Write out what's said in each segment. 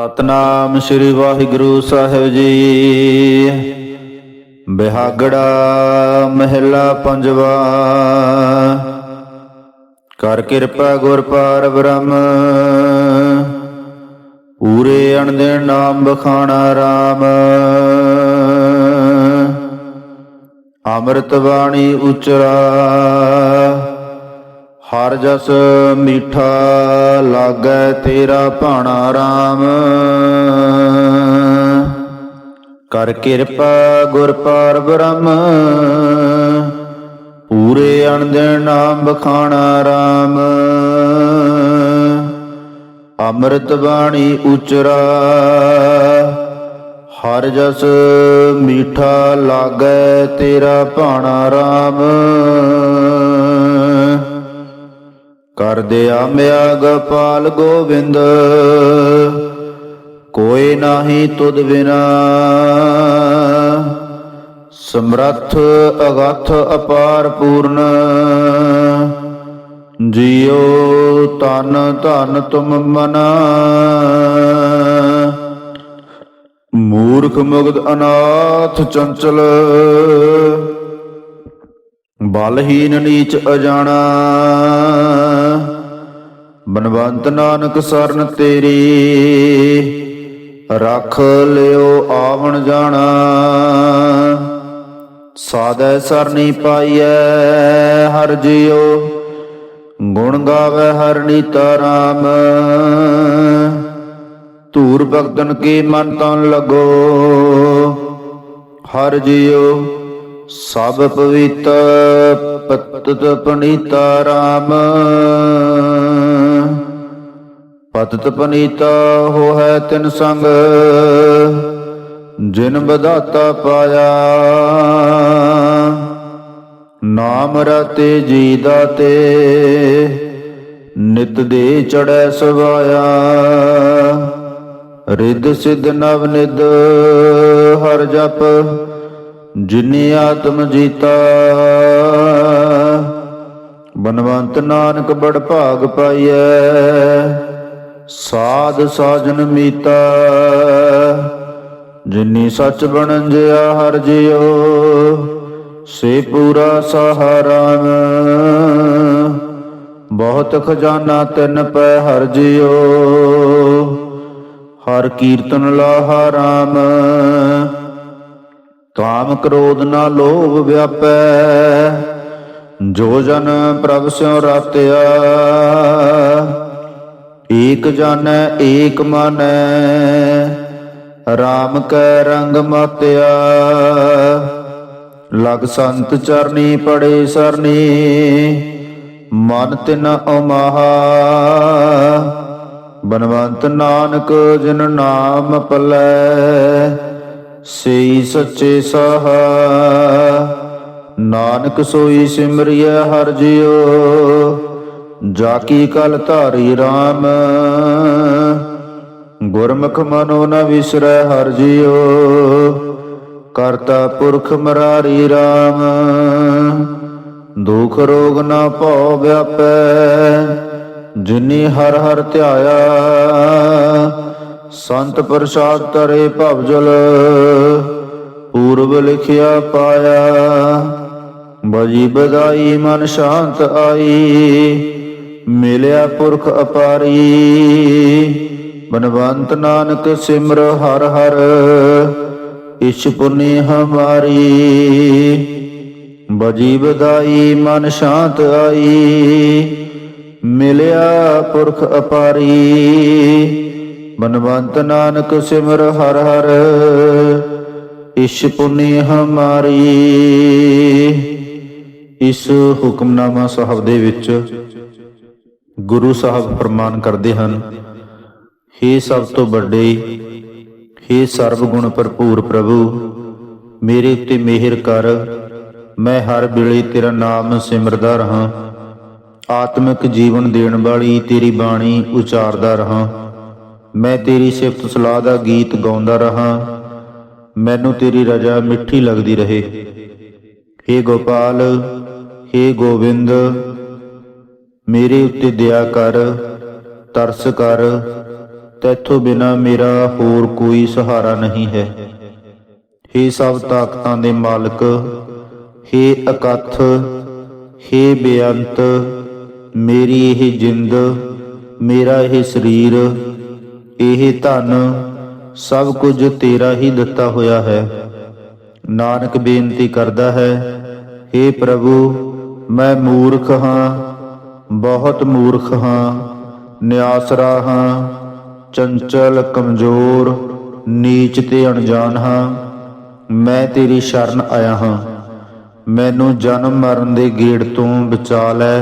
ਸਤਨਾਮ ਸ੍ਰੀ ਵਾਹਿਗੁਰੂ ਸਾਹਿਬ ਜੀ। ਬਿਹਾਗੜਾ ਮਹਿਲਾ ਪੰਜਵਾ। ਕਰ ਕਿਰਪਾ ਗੁਰ ਪਾਰ ਬ੍ਰਹਮ ਪੂਰੇ ਅਣਦਿਨ ਨਾਮ ਬਖਾਣਾ RAM ਅੰਮ੍ਰਿਤ ਬਾਣੀ ਉਚਰਾ। ਹਰ ਜਸ ਮੀਠਾ ਲਾਗੈ ਤੇਰਾ ਭਾਣਾ RAM ਕਰ ਕਿਰਪਾ ਗੁਰ ਪਾਰ ਬ੍ਰਹਮ ਪੂਰੇ ਅਣਦਿਨ ਨਾਮ ਬਖਾਣਾ RAM ਅੰਮ੍ਰਿਤ ਬਾਣੀ ਉਚਰਾ, ਹਰ ਜਸ ਮੀਠਾ ਲਾਗੈ ਤੇਰਾ ਭਾਣਾ RAM ਕਰ ਦਿਆ ਮਿਆ ਗੋਪਾਲ ਗੋਬਿੰਦ ਕੋਈ ਨਾਹੀ ਤੁਧ ਬਿਨਾ। ਸਮਰੱਥ ਅਗਥ ਅਪਾਰ ਪੂਰਨ। ਜੀਉ ਤਨ ਧਨ ਤੁਮ ਮਨਾ। ਮੂਰਖ ਮੁਗਧ ਅਨਾਥ ਚੰਚਲ। ਬਲਹੀਨ ਨੀਚ ਅਜਾਣਾ। ਬਨਵੰਤ ਨਾਨਕ ਸਰਨ ਤੇਰੀ, ਰੱਖ ਲਿਓ ਆਵਣ ਜਾਣਾ। ਸਾਦੈ ਸਰਨੀ ਪਾਈਐ, ਹਰ ਜਿਉ, ਗੁਣ ਗਾਵੇ ਹਰਨੀ ਨੀਤਾ ਧੂਰ ਭਗਤਨ ਕੀ ਮਨ ਤਨ ਲਗੋ, ਹਰ ਜਿਉ, ਸਭ ਪਵਿੱਤ ਪਤਤ ਪਨੀਤਾ ਰਾਮ। ਪਤਤ ਪਨੀਤਾ ਹੋਇ ਤਿਨ ਸੰਗ, ਜਿਨ ਬਦਾਤਾ ਪਾਇਆ। ਨਾਮ ਰਤੇ ਜੀ ਦਾਤੇ, ਨਿਤ ਦੇ ਚੜੈ ਸਵਾਇਆ। ਰਿੱਧ ਸਿਧ ਨਵ ਨਿਧ ਹਰ ਜਪ, ਜਿਨੇ ਆਤਮ ਜੀਤਾ। ਬਨਵੰਤ ਨਾਨਕ ਬੜ ਭਾਗ ਪਾਈਐ। ਸਾਧ ਸਾਜਨ ਮੀਤਾ, ਜਿਨੀ ਸੱਚ ਬਣੰਜਿਆ ਹਰ ਜਿਓ ਸੇ ਪੂਰਾ ਸਹਾਰਾਮ ਬਹੁਤ ਖਜ਼ਾਨਾ ਤਿੰਨ ਪੈ ਹਰ ਜਿਓ ਹਰ ਕੀਰਤਨ ਲਾਹਾ ਰਾਮ ਕਾਮ ਕ੍ਰੋਧ ਨਾ ਲੋਭ ਵਿਆਪੈ, ਜੋ ਜਨ ਪ੍ਰਭ ਸਿਉ ਰਾਤਿਆ। ਏਕ ਜਾਣੈ ਏਕ ਮਨ RAM ਕੈ ਰੰਗ ਮਤਿਆ। ਲਗ ਸੰਤ ਚਰਨੀ ਪੜੇ ਸਰਨੀ, ਮਨ ਤਿਨ ਉਮਾਹਾ। ਬਨਵੰਤ ਨਾਨਕ ਜਿਨ ਨਾਮ ਪਲੈ, ਸਈ ਸੱਚੇ ਸਾਹਾ। ਨਾਨਕ ਸੋਈ ਸਿਮਰਿਐ ਹਰ ਜਿਉ। ਜਾ ਕੀ ਕਲ ਧਾਰੀ RAM ਗੁਰਮੁਖ ਮਨੋ ਨ ਵਿਸਰੈ ਹਰ ਜੀਓ ਕਰਤਾ ਪੁਰਖ ਮਰਾਰੀ RAM ਦੁਖ ਰੋਗ ਨਾ ਭਉ ਵਿਆਪੈ, ਜਿਨੀ ਹਰ ਹਰ ਧਿਆਇਆ। ਸੰਤ ਪ੍ਰਸਾਦ ਤਰੇ ਭਵ ਪੂਰਬ ਲਿਖਿਆ ਪਾਇਆ। ਬਜੀ ਬਦਾਈ ਮਨ ਸ਼ਾਂਤ ਆਈ। ਮਿਲਿਆ ਪੁਰਖ ਅਪਾਰੀ। ਬਨਵੰਤ ਨਾਨਕ ਸਿਮਰ ਹਰ ਹਰ ਇਛ ਪੁਨੀ ਹਮਾਰੀ। ਬਜੀ ਬਦਾਈ ਮਨ ਸ਼ਾਂਤ ਆਈ, ਮਿਲਿਆ ਪੁਰਖ ਅਪਾਰੀ। ਬਨਵੰਤ ਨਾਨਕ ਸਿਮਰ ਹਰ ਹਰ, ਇਸ਼ ਪੁਨੀ ਹਮਾਰੀ। ਇਸ ਹੁਕਮਨਾਮਾ ਸਾਹਿਬ ਦੇ ਵਿੱਚ ਗੁਰੂ ਸਾਹਿਬ ਫਰਮਾਨ ਕਰਦੇ ਹਨ हे ਸਭ ਤੋਂ ਵੱਡੇ हे ਸਰਬ ਗੁਣ ਭਰਪੂਰ ਪ੍ਰਭੂ ਮੇਰੇ ਉੱਤੇ ਮਿਹਰ ਕਰ ਮੈਂ ਹਰ ਵੇਲੇ ਤੇਰਾ ਨਾਮ ਸਿਮਰਦਾ ਰਹਾ ਆਤਮਿਕ ਜੀਵਨ ਦੇਣ ਵਾਲੀ ਤੇਰੀ ਬਾਣੀ ਉਚਾਰਦਾ ਰਹਾ ਮੈਂ ਤੇਰੀ ਸਿਫਤ ਸਲਾਹ ਦਾ ਗੀਤ ਗਾਉਂਦਾ ਰਹਾ ਮੈਨੂੰ ਤੇਰੀ ਰਜਾ ਮਿੱਠੀ ਲੱਗਦੀ ਰਹੇ हे ਗੋਪਾਲ हे ਗੋਬਿੰਦ ਮੇਰੇ ਉੱਤੇ ਦਇਆ ਕਰ, ਤਰਸ ਕਰ। ਤੈਥੋਂ ਬਿਨਾ ਮੇਰਾ ਹੋਰ ਕੋਈ ਸਹਾਰਾ ਨਹੀਂ ਹੈ। ਹੇ ਸਭ ਤਾਕਤਾਂ ਦੇ ਮਾਲਕ, ਹੇ ਅਕਥ ਹੇ ਬੇਅੰਤ, ਮੇਰੀ ਇਹ ਜਿੰਦ, ਮੇਰਾ ਇਹ ਸਰੀਰ, ਇਹ ਧਨ, ਸਭ ਕੁਝ ਤੇਰਾ ਹੀ ਦਿੱਤਾ ਹੋਇਆ ਹੈ। ਨਾਨਕ ਬੇਨਤੀ ਕਰਦਾ ਹੈ हे ਪ੍ਰਭੂ, ਮੈਂ ਮੂਰਖ ਹਾਂ ਬਹੁਤ ਮੂਰਖ ਹਾਂ ਨਿਆਸਰਾ ਹਾਂ, ਚੰਚਲ, ਕਮਜ਼ੋਰ, ਨੀਚ ਤੇ ਅਣਜਾਣ ਹਾਂ। ਮੈਂ ਤੇਰੀ ਸ਼ਰਨ ਆਇਆ ਹਾਂ। ਮੈਨੂੰ ਜਨਮ ਮਰਨ ਦੇ ਗੇੜ ਤੋਂ ਬਚਾ ਲੈ।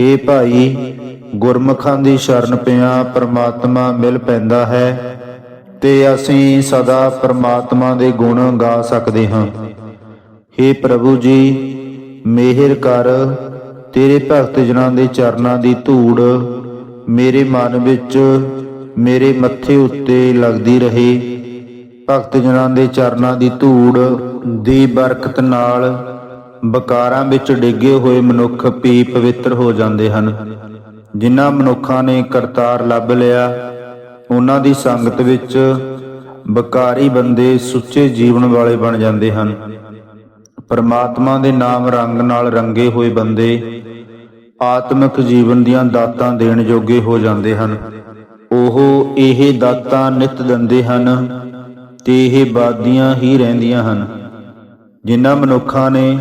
हे ਭਾਈ, ਗੁਰਮੁਖਾਂ ਦੀ ਸ਼ਰਨ ਪਿਆ ਪ੍ਰਮਾਤਮਾ ਮਿਲ ਪੈਂਦਾ ਹੈ। ਤੇ ਅਸੀਂ ਸਦਾ ਪ੍ਰਮਾਤਮਾ ਦੇ ਗੁਣ ਗਾ ਸਕਦੇ ਹਾਂ। हे ਪ੍ਰਭੂ ਜੀ, ਮਿਹਰ ਕਰ ਤੇਰੇ ਭਗਤ ਜਨਾਂ ਦੇ ਚਰਨਾਂ ਦੀ ਧੂੜ ਮੇਰੇ ਮਨ ਵਿੱਚ ਮੇਰੇ ਮੱਥੇ ਉੱਤੇ ਲੱਗਦੀ ਰਹੇ। ਭਗਤ ਜਨਾਂ ਦੇ ਚਰਨਾਂ ਦੀ ਧੂੜ ਦੀ ਬਰਕਤ ਨਾਲ ਬਕਾਰਾਂ ਵਿੱਚ ਡਿੱਗੇ ਹੋਏ ਮਨੁੱਖ ਵੀ ਪਵਿੱਤਰ ਹੋ ਜਾਂਦੇ ਹਨ। ਜਿਨ੍ਹਾਂ ਮਨੁੱਖਾਂ ਨੇ ਕਰਤਾਰ ਲੱਭ ਲਿਆ, ਉਹਨਾਂ ਦੀ ਸੰਗਤ ਵਿੱਚ ਬਕਾਰੀ ਬੰਦੇ ਸੁੱਚੇ ਜੀਵਨ ਵਾਲੇ ਬਣ ਜਾਂਦੇ ਹਨ। ਪਰਮਾਤਮਾ ਦੇ ਨਾਮ ਰੰਗ ਨਾਲ ਰੰਗੇ ਹੋਏ ਬੰਦੇ ਆਤਮਿਕ ਜੀਵਨ ਦੀਆਂ ਦਾਤਾਂ ਦੇਣ ਯੋਗੇ ਹੋ ਜਾਂਦੇ ਹਨ। ਉਹ ਇਹ ਦਾਤਾਂ ਨਿਤ ਦਿੰਦੇ ਹਨ ਤੇ ਇਹ ਬਾਦੀਆਂ ਹੀ ਰਹਿੰਦੀਆਂ ਹਨ। ਜਿਨ੍ਹਾਂ ਮਨੁੱਖਾਂ ਨੇ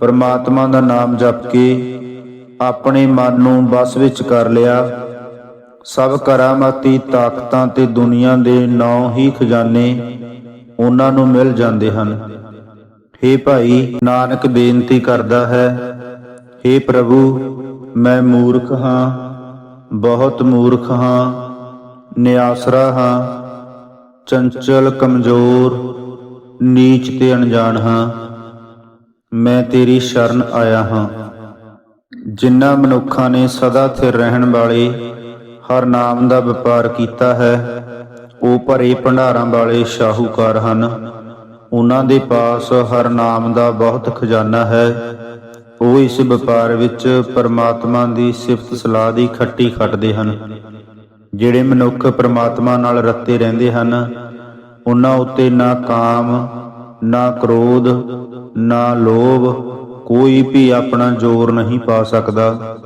ਪਰਮਾਤਮਾ ਦਾ ਨਾਮ ਜਪ ਕੇ ਆਪਣੇ ਮਨ ਨੂੰ ਬਸ ਵਿੱਚ ਕਰ ਲਿਆ, ਸਭ ਕਰਾਮਾਤੀ ਤਾਕਤਾਂ ਤੇ ਦੁਨੀਆ ਦੇ ਨੌ ਹੀ ਖਜ਼ਾਨੇ ਉਹਨਾਂ ਨੂੰ ਮਿਲ ਜਾਂਦੇ ਹਨ। हे ਭਾਈ, ਨਾਨਕ ਬੇਨਤੀ ਕਰਦਾ ਹੈ। हे ਪ੍ਰਭੂ, ਮੈਂ ਮੂਰਖ ਹਾਂ, ਬਹੁਤ ਮੂਰਖ ਹਾਂ, ਨਿਆਸਰਾ ਹਾਂ, ਚੰਚਲ, ਕਮਜ਼ੋਰ, ਨੀਚ ਤੇ ਅਣਜਾਣ ਹਾਂ। ਮੈਂ ਤੇਰੀ ਸ਼ਰਨ ਆਇਆ ਹਾਂ। ਜਿਨ੍ਹਾਂ ਮਨੁੱਖਾਂ ਨੇ ਸਦਾ ਸਥਿਰ ਰਹਿਣ ਵਾਲੇ ਹਰ ਨਾਮ ਦਾ ਵਪਾਰ ਕੀਤਾ ਹੈ, ਉਹ ਭਰੇ ਭੰਡਾਰਾਂ ਵਾਲੇ ਸ਼ਾਹੂਕਾਰ ਹਨ। ਉਹਨਾਂ ਦੇ ਪਾਸ ਹਰ ਨਾਮ ਦਾ ਬਹੁਤ ਖਜ਼ਾਨਾ ਹੈ। ਉਹ ਇਸ ਵਪਾਰ ਵਿੱਚ ਪਰਮਾਤਮਾ ਦੀ ਸਿਫਤ ਸਲਾਹ ਦੀ ਖੱਟੀ ਖੱਟਦੇ ਹਨ। ਜਿਹੜੇ ਮਨੁੱਖ ਪਰਮਾਤਮਾ ਨਾਲ ਰੱਤੇ ਰਹਿੰਦੇ ਹਨ, ਉਹਨਾਂ ਉੱਤੇ ਨਾ ਕਾਮ, ਨਾ ਕ੍ਰੋਧ, ਨਾ ਲੋਭ, ਕੋਈ ਵੀ ਆਪਣਾ ਜ਼ੋਰ ਨਹੀਂ ਪਾ ਸਕਦਾ।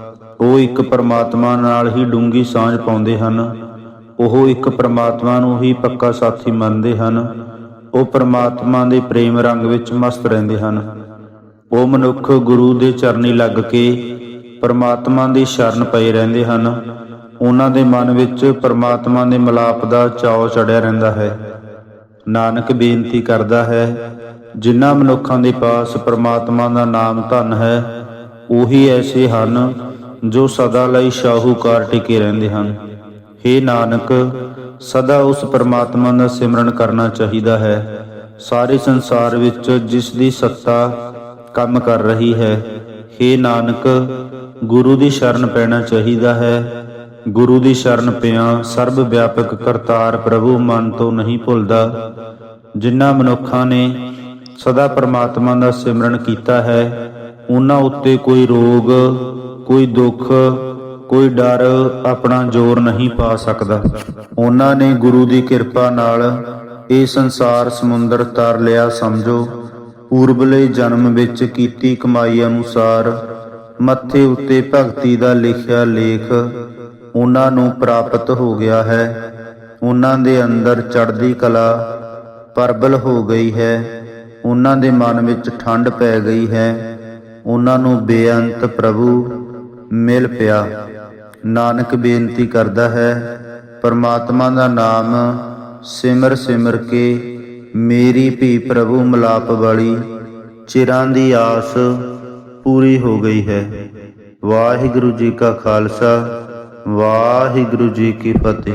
ਉਹ ਇੱਕ ਪਰਮਾਤਮਾ ਨਾਲ ਹੀ ਡੂੰਗੀ ਸਾਂਝ ਪਾਉਂਦੇ ਹਨ। ਉਹ ਇੱਕ ਪਰਮਾਤਮਾ ਨੂੰ ਹੀ ਪੱਕਾ ਸਾਥੀ ਮੰਨਦੇ ਹਨ। ਉਹ ਪਰਮਾਤਮਾ ਦੇ ਪ੍ਰੇਮ ਰੰਗ ਵਿੱਚ ਮਸਤ ਰਹਿੰਦੇ ਹਨ। ਉਹ ਮਨੁੱਖ ਗੁਰੂ ਦੇ ਚਰਨੀ ਲੱਗ ਕੇ ਪਰਮਾਤਮਾ ਦੀ ਸ਼ਰਨ ਪਏ ਰਹਿੰਦੇ ਹਨ। ਉਹਨਾਂ ਦੇ ਮਨ ਵਿੱਚ ਪਰਮਾਤਮਾ ਦੇ ਮਿਲਾਪ ਦਾ ਚਾਅ ਚੜਿਆ ਰਹਿੰਦਾ ਹੈ। ਨਾਨਕ ਬੇਨਤੀ ਕਰਦਾ ਹੈ, ਜਿਨ੍ਹਾਂ ਮਨੁੱਖਾਂ ਦੇ ਪਾਸ ਪਰਮਾਤਮਾ ਦਾ ਨਾਮ ਧਨ ਹੈ, ਉਹੀ ਐਸੇ ਹਨ ਜੋ ਸਦਾ ਲਈ ਸ਼ਾਹੂਕਾਰ ਟਿਕੇ ਰਹਿੰਦੇ ਹਨ। हे ਨਾਨਕ ਸਦਾ ਉਸ ਪਰਮਾਤਮਾ ਦਾ ਸਿਮਰਨ ਕਰਨਾ ਚਾਹੀਦਾ ਹੈ। ਸਾਰੇ ਸੰਸਾਰ ਵਿੱਚ ਜਿਸ ਦੀ ਸੱਤਾ ਕੰਮ ਕਰ ਰਹੀ ਹੈ हे ਨਾਨਕ, ਗੁਰੂ ਦੀ ਸ਼ਰਨ ਪੈਣਾ ਚਾਹੀਦਾ ਹੈ। ਗੁਰੂ ਦੀ ਸ਼ਰਨ ਪਿਆ ਸਰਬ ਵਿਆਪਕ ਕਰਤਾਰ ਪ੍ਰਭੂ ਮਨ ਤੋਂ ਨਹੀਂ ਭੁੱਲਦਾ। ਜਿਨ੍ਹਾਂ ਮਨੁੱਖਾਂ ਨੇ ਸਦਾ ਪਰਮਾਤਮਾ ਦਾ ਸਿਮਰਨ ਕੀਤਾ ਹੈ, ਉਹਨਾਂ ਉੱਤੇ ਕੋਈ ਰੋਗ, ਕੋਈ ਦੁੱਖ ਕੋਈ ਡਰ ਆਪਣਾ ਜ਼ੋਰ ਨਹੀਂ ਪਾ ਸਕਦਾ। ਉਹਨਾਂ ਨੇ ਗੁਰੂ ਦੀ ਕਿਰਪਾ ਨਾਲ ਇਹ ਸੰਸਾਰ ਸਮੁੰਦਰ ਤਰ ਲਿਆ, ਸਮਝੋ। ਪੂਰਬਲੇ ਜਨਮ ਵਿੱਚ ਕੀਤੀ ਕਮਾਈ ਅਨੁਸਾਰ ਮੱਥੇ ਉੱਤੇ ਭਗਤੀ ਦਾ ਲਿਖਿਆ ਲੇਖ ਉਹਨਾਂ ਨੂੰ ਪ੍ਰਾਪਤ ਹੋ ਗਿਆ ਹੈ। ਉਹਨਾਂ ਦੇ ਅੰਦਰ ਚੜ੍ਹਦੀ ਕਲਾ ਪਰਬਲ ਹੋ ਗਈ ਹੈ। ਉਹਨਾਂ ਦੇ ਮਨ ਵਿੱਚ ਠੰਡ ਪੈ ਗਈ ਹੈ। ਉਹਨਾਂ ਨੂੰ ਬੇਅੰਤ ਪ੍ਰਭੂ ਮਿਲ ਪਿਆ। ਨਾਨਕ ਬੇਨਤੀ ਕਰਦਾ ਹੈ, ਪਰਮਾਤਮਾ ਦਾ ਨਾਮ ਸਿਮਰ ਸਿਮਰ ਕੇ, ਮੇਰੀ ਭੀ ਪ੍ਰਭੂ ਮਲਾਪ ਵਾਲੀ, ਚਿਰਾਂ ਦੀ ਆਸ ਪੂਰੀ ਹੋ ਗਈ ਹੈ। ਵਾਹਿਗੁਰੂ ਜੀ ਕਾ ਖਾਲਸਾ, ਵਾਹਿਗੁਰੂ ਜੀ ਕੀ ਫਤਿਹ।